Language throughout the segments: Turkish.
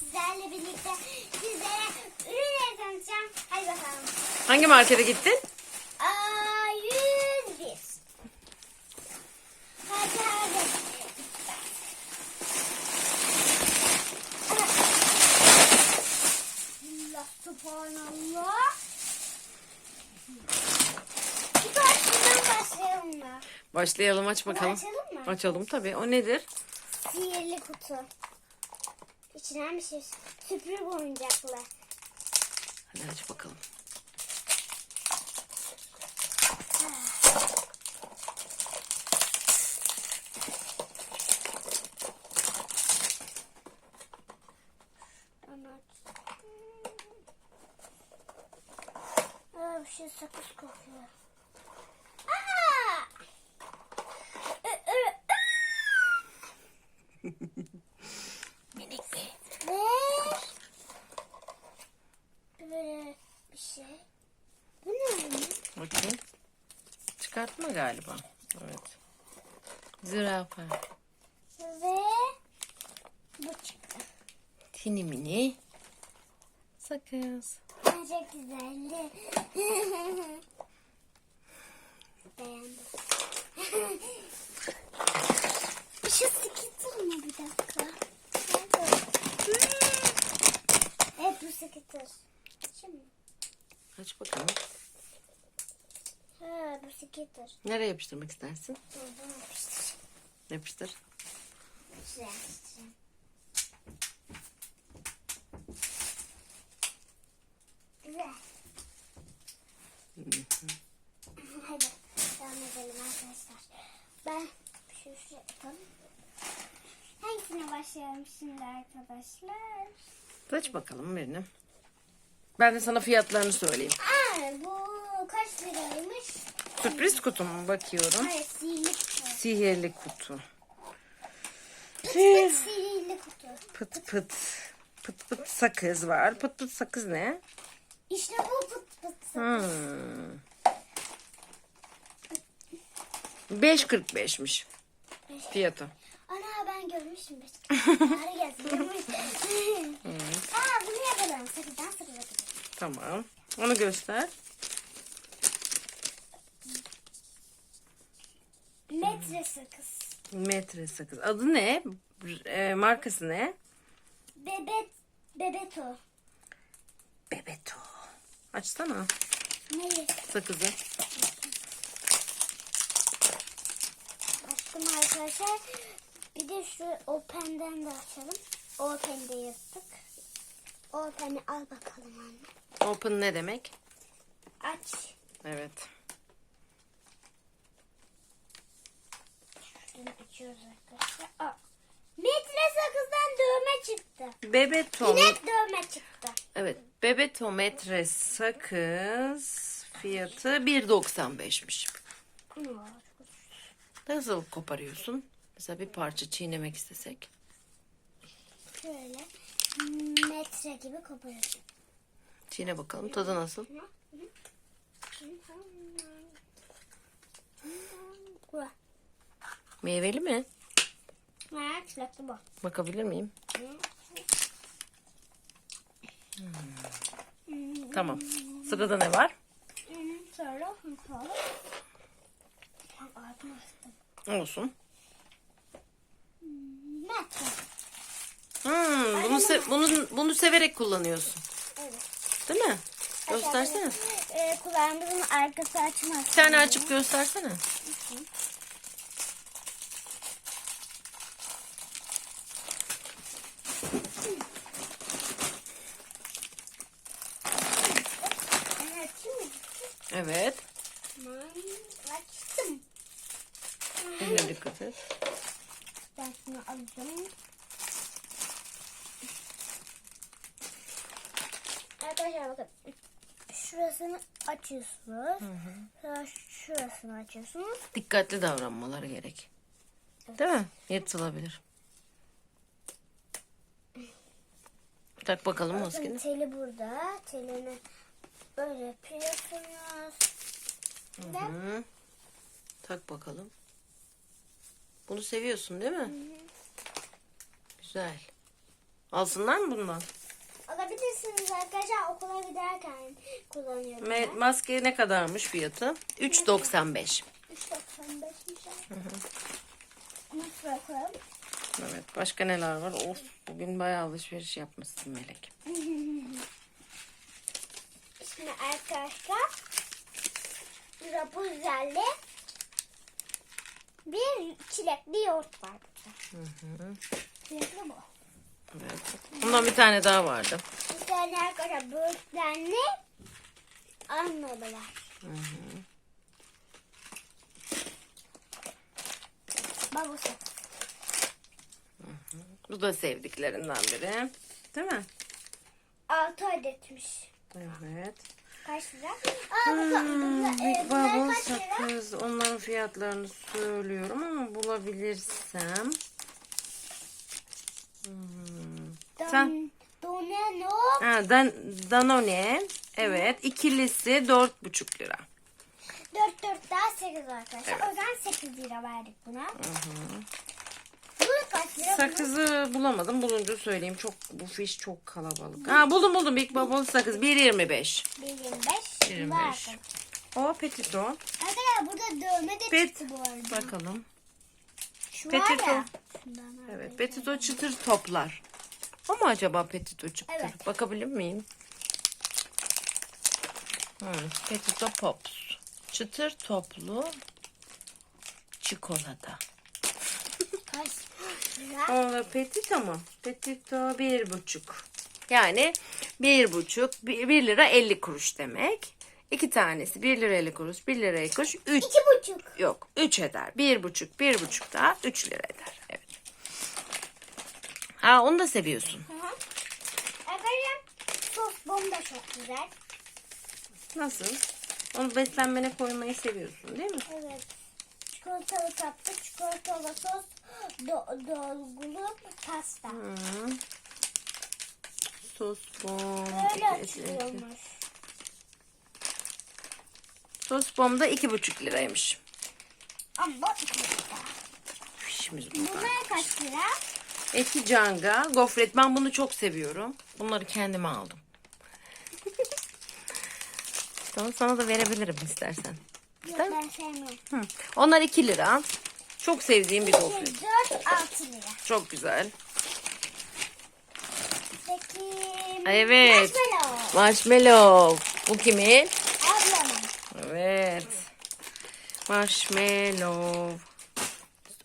sizlerle birlikte sizlere ürünleri tanıtacağım. Hadi bakalım. Hangi markete gittin? Aa, 101. Hadi hadi. Allah subhanallah. İlk başından başlayalım mı? Başlayalım aç bakalım. Açalım mı? Açalım tabii. O nedir? Sihirli kutu. İçinden bir şey. Oyuncaklar. Hadi aç bakalım. Bir şey sakız kokuyor. Aa! Ö- ö- Minik bir. Ve böyle bir şey. Bu ne? Bakayım. Çıkartma galiba. Evet. Zürafa. Ve bu çıktı. Tini mini. Sakız. Çok güzeldi. Beğendim. Şu skitter mı bir dakika? Nerede? Hmm. Evet bu skitter. Şimdi. Aç bakalım. Ha bu skitter. Nereye yapıştırmak istersin? Buradan yapıştır. Yapıştır. Şuraya arkadaşlar. Ben şu şu yapalım. Hangisine başlayalım şimdi arkadaşlar? Aç bakalım birini. Ben de sana fiyatlarını söyleyeyim. Aa, bu kaç liraymış? Sürpriz kutu mu? Bakıyorum. Hayır sihirli kutu. Sihirli kutu. Pıt sihirli kutu. Pıt pıt. Pıt pıt sakız var. Pıt pıt sakız ne? İşte bu pıt pıt. Hmm. 5.45'miş fiyatı. Ana ben görmüşüm. Bari gelsin. Aa bunu yapalım. Sakızdan sakız. Tamam. Onu göster. Metre sakız. Metre sakız. Adı ne? E, markası ne? Bebet, bebeto. Bebeto. Açsana Neyi? sakızı. Açtım arkadaşlar. Bir de şu Open'den de açalım. Open'de yaptık. Open'i al bakalım anne. Open ne demek? Aç. Evet. Şunu açıyoruz arkadaşlar. Aa. Metre sakızdan dövme çıktı. Bebeto. İnek dövme çıktı. Evet. Bebeto metre sakız fiyatı 1.95'miş. Aa, çok Nasıl koparıyorsun? Mesela bir parça çiğnemek istesek. Şöyle metre gibi koparıyoruz. Çiğne bakalım tadı nasıl? Bu. Meyveli mi? Ha, çilekli bu. Bakabilir miyim? Hmm. Tamam. Sırada ne var? Hmm, Sonra. Olsun. Metre. Hmm, bunu se- bunu bunu severek kullanıyorsun. Evet. Değil mi? Göstersene. Ee, kulağımızın arkası açmaz. Bir tane açıp göstersene. Evet, şimdi Evet. tamam, açtım. Eline dikkat et. Ben şunu alacağım. Arkadaşlar bakın. Şurasını açıyorsunuz. Sonra şurasını açıyorsunuz. Dikkatli davranmaları gerek. Değil mi? Yırtılabilir. Tak bakalım Bakın maskeni. teli burada. Telini böyle yapıyorsunuz. Ve Hı. Tak bakalım. Bunu seviyorsun değil mi? Güzel. Alsınlar mı bundan? Alabilirsiniz arkadaşlar okula giderken kullanıyorum. Me- ben. maske ne kadarmış fiyatı? 3.95. 3.95'miş. Bunu şuraya koyalım. Evet. Başka neler var? Of bugün bayağı alışveriş yapmışsın Melek. Şimdi arkadaşlar Rapunzel'le bir çilekli yoğurt var burada. Çilekli bu. Evet. Bundan bir tane daha vardı. Bir tane arkadaşlar böğürtlenli almadı var. Baba sakız. Bu da sevdiklerinden biri. Değil mi? 6 adetmiş. Evet. Kaç lira? Aa, bu da, Hmm, bu da, Big bunlar Bubble kaç lira? sakız. Onların fiyatlarını söylüyorum ama bulabilirsem. Hmm. Sen- Don, Doneno. Ha, Dan Danone. Evet. ikilisi dört buçuk lira. 4 4 daha 8 arkadaşlar. Evet. O zaman 8 lira verdik buna. Bu kaç lira? Sakızı bulamadım. Bulunca söyleyeyim. Çok bu fiş çok kalabalık. Ha buldum buldum. Big Bubble sakız 1.25. 1.25. 25. O petito. Arkadaşlar burada dövme de Pet. çıktı bu arada. Bakalım. Şu Petito. var ya. Şundan Evet. Petito çıtır toplar. O mu acaba petito çıtır? Evet. Bakabilir miyim? Hmm, petito pops. Çıtır toplu çikolata. Kaç lira? Petito mu? Petito bir buçuk. Yani bir buçuk, bir, bir lira elli kuruş demek. İki tanesi bir lira elli kuruş, bir lira elli kuruş, üç. İki buçuk. Yok, üç eder. Bir buçuk, bir buçuk daha üç lira eder. Evet. Ha onu da seviyorsun. Hı hı. Arkadaşlar sos bom da çok güzel. Nasıl? Onu beslenmene koymayı seviyorsun değil mi? Evet. Çikolatalı tatlı, çikolatalı sos, do, dolgulu pasta. Hı. Sos bom. Böyle açılıyormuş. Sos bom da iki buçuk liraymış. Ama iki lira. Fişimiz bu. Bunlar kaç lira? Eti canga, gofret. Ben bunu çok seviyorum. Bunları kendime aldım. Tamam sana da verebilirim istersen. Yok ben sevmiyorum. Hı. Onlar 2 lira. Çok sevdiğim bir gofret. 4, 6 lira. Çok güzel. Peki. Evet. Marshmallow. Marshmallow. Bu kimin? Ablamın. Evet. Marshmallow.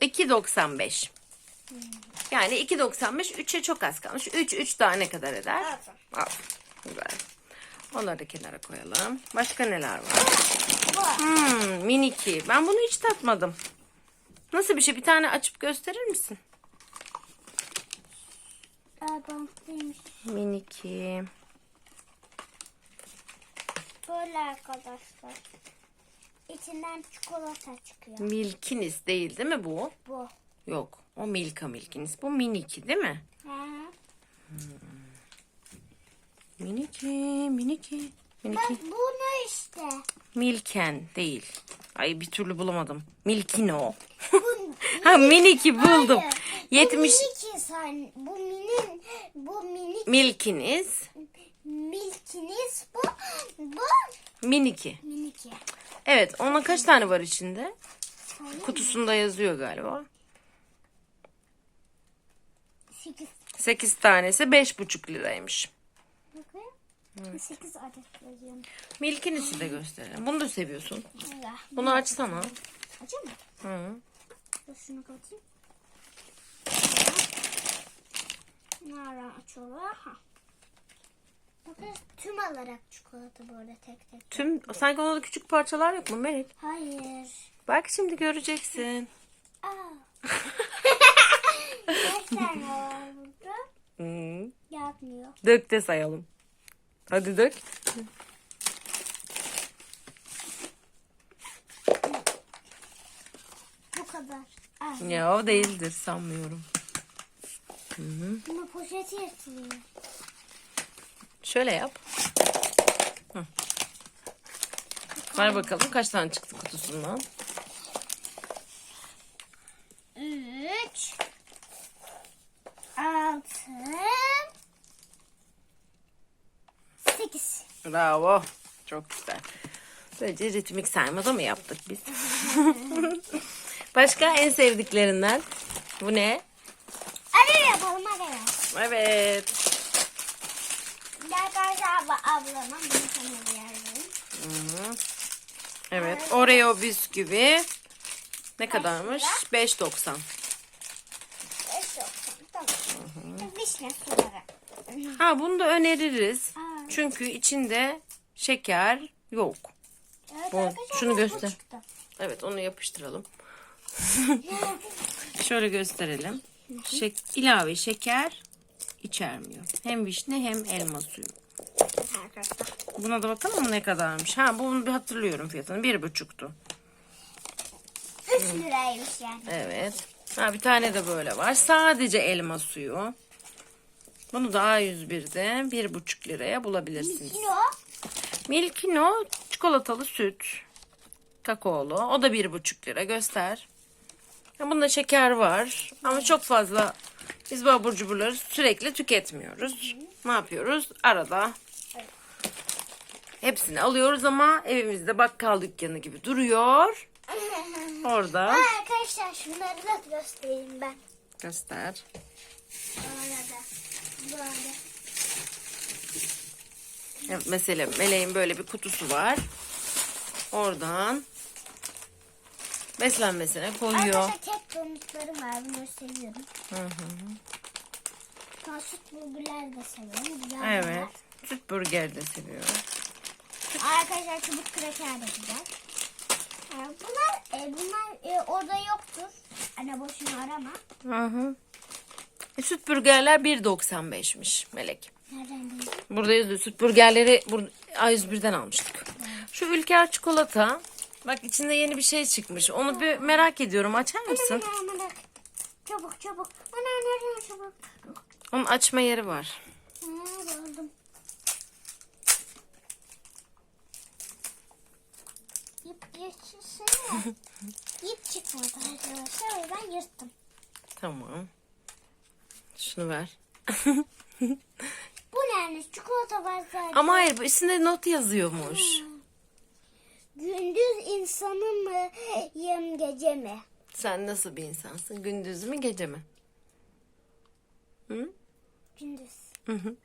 2.95. Yani 2.95 3'e çok az kalmış. 3 3 daha ne kadar eder? Altı. Al. Güzel. Onları da kenara koyalım. Başka neler var? Bu. Hmm, miniki. Ben bunu hiç tatmadım. Nasıl bir şey? Bir tane açıp gösterir misin? Miniki. Böyle arkadaşlar. İçinden çikolata çıkıyor. Milkiniz değil değil mi bu? Bu. Yok. O Milka Milkiniz. Bu miniki değil mi? Ha. Miniki, miniki. Miniki. Bak bunu işte. Milken değil. Ay bir türlü bulamadım. Milkino. Ha miniki buldum. Hayır. 70 Bu minik insan. Bu minin. Bu minik. Milkiniz. Milkiniz bu. Bu Miniki. miniki. Evet, ona kaç tane var içinde? Kutusunda yazıyor galiba. Sekiz. 8 tanesi 5,5 liraymış. Bakayım. Sekiz adet yazıyorum. Milkinisi de gösterelim. Bunu da seviyorsun. Bunu açsana. Açayım mı? Hı. Dur şunu kapatayım. Nereden açıyorlar? Ha. Bakın tüm alarak çikolata böyle tek tek. Tüm sanki onda da küçük parçalar yok mu Melek? Hayır. Bak şimdi göreceksin. Aa. Kaç Hı. Yapmıyor. Dök de sayalım. Hadi dök. Bu kadar. Ya o değildir sanmıyorum. Ama poşeti yırtılıyor. Şöyle yap. Hı. Ver bakalım kaç tane çıktı kutusundan. Üç. Altı. Bravo. Çok güzel. Böylece ritmik saymada mı yaptık biz? Başka en sevdiklerinden? Bu ne? Araya yapalım araya. Evet. Arkadaşlar abla, ablama bunu verdim. Hı-hı. Evet. Oreo bisküvi. Ne kadarmış? 5.90. Beş doksan. Tamam. Vişne suları. Ha bunu da öneririz. Aa. Çünkü içinde şeker yok. Evet, Bu- arkadaşlar, şunu göster. Evet onu yapıştıralım. Şöyle gösterelim. Şek ilave şeker içermiyor. Hem vişne hem elma suyu. Buna da bakalım ne kadarmış. Ha bunu bir hatırlıyorum fiyatını. Bir buçuktu. 3 liraymış yani. Evet. Ha bir tane de böyle var. Sadece elma suyu. Bunu da A101'de bir buçuk liraya bulabilirsiniz. Kilo. Milkino çikolatalı süt. Kakaolu. O da bir buçuk lira. Göster. Bunda şeker var. Ama çok fazla biz bu abur cuburları sürekli tüketmiyoruz. Ne yapıyoruz? Arada hepsini alıyoruz ama evimizde bakkal dükkanı gibi duruyor. Orada Aa, arkadaşlar şunları da göstereyim ben. göster. Burada. Burada. Evet, mesela Meleğin böyle bir kutusu var. Oradan beslenmesine koyuyor. Arkadaşlar kek donutlarım var. Bunları seviyorum. Hı hı. Sonra süt burgerler de seviyorum. Güzel Evet. bunlar. Süt burger de seviyorum. Arkadaşlar çubuk kraker de güzel. Ee, Bunlar, e, bunlar e, orada yoktur. Anne boşuna arama. Hı hı. E, süt burgerler 1.95'miş Melek. Nereden bildin? Burada yazıyor. Süt burgerleri bur- A101'den almıştık. Şu Ülker çikolata. Bak içinde yeni bir şey çıkmış. Onu bir merak ediyorum. Açar mısın? Ana. Çabuk çabuk. Ana nereden çabuk? Onun açma yeri var. Ha, buldum. İp geçirsene. İp çıkmadı arkadaşlar. O yüzden yırttım. Tamam. Şunu ver. Bu neymiş? Çikolata var zaten. Ama hayır bu üstünde not yazıyormuş. Gündüz insanı mı yem gece mi? Sen nasıl bir insansın? Gündüz mü gece mi? Hı? Gündüz. Hı hı.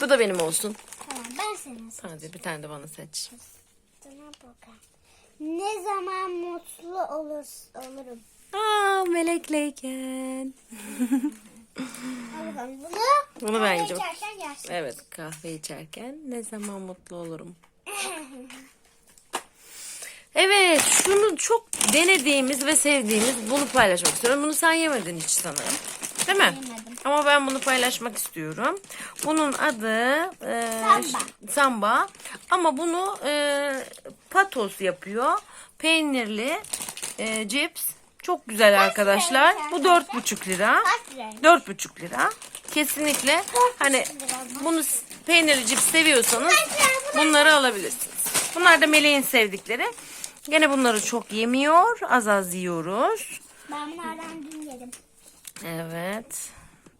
Bu da benim olsun. tamam ben senin Hadi bir tane de bana seç. sana bakalım. Ne zaman mutlu olur, olurum? Aa melekleyken. Al bunu. Bunu ben yiyeceğim. içerken yersin. Evet kahve içerken ne zaman mutlu olurum. Evet şunu çok denediğimiz ve sevdiğimiz bunu paylaşmak istiyorum. Bunu sen yemedin hiç sanırım. Değil mi? Yemedim. Ama ben bunu paylaşmak istiyorum. Bunun adı e, Samba. samba. Ama bunu e, patos yapıyor. Peynirli e, cips. Çok güzel arkadaşlar. Bu dört buçuk lira. Dört buçuk lira. Kesinlikle hani bunu peynirli cips seviyorsanız bunları alabilirsiniz. Bunlar da Meleğin sevdikleri. Gene bunları çok yemiyor. Az az yiyoruz. Ben bunlardan dün yedim. Evet.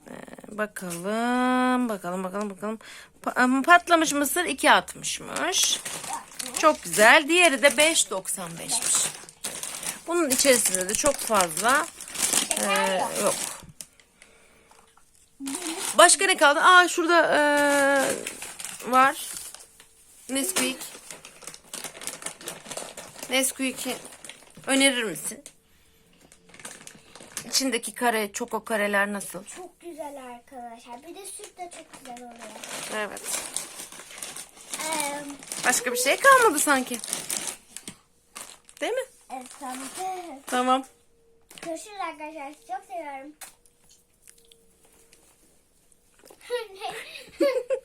Ee, bakalım, bakalım, bakalım, bakalım. Pa- am- patlamış mısır 2.60'mış. Çok güzel. Diğeri de 5.95'miş. Bunun içerisinde de çok fazla e, yok. Başka ne kaldı? Aa şurada e, var. Nesquik. Nesquik'i önerir misin? İçindeki kare, çoko kareler nasıl? Çok güzel arkadaşlar. Bir de süt de çok güzel oluyor. Evet. Ee, Başka bir şey kalmadı sanki. Değil mi? Tamam. Tamam. Görüşürüz arkadaşlar. Çok seviyorum.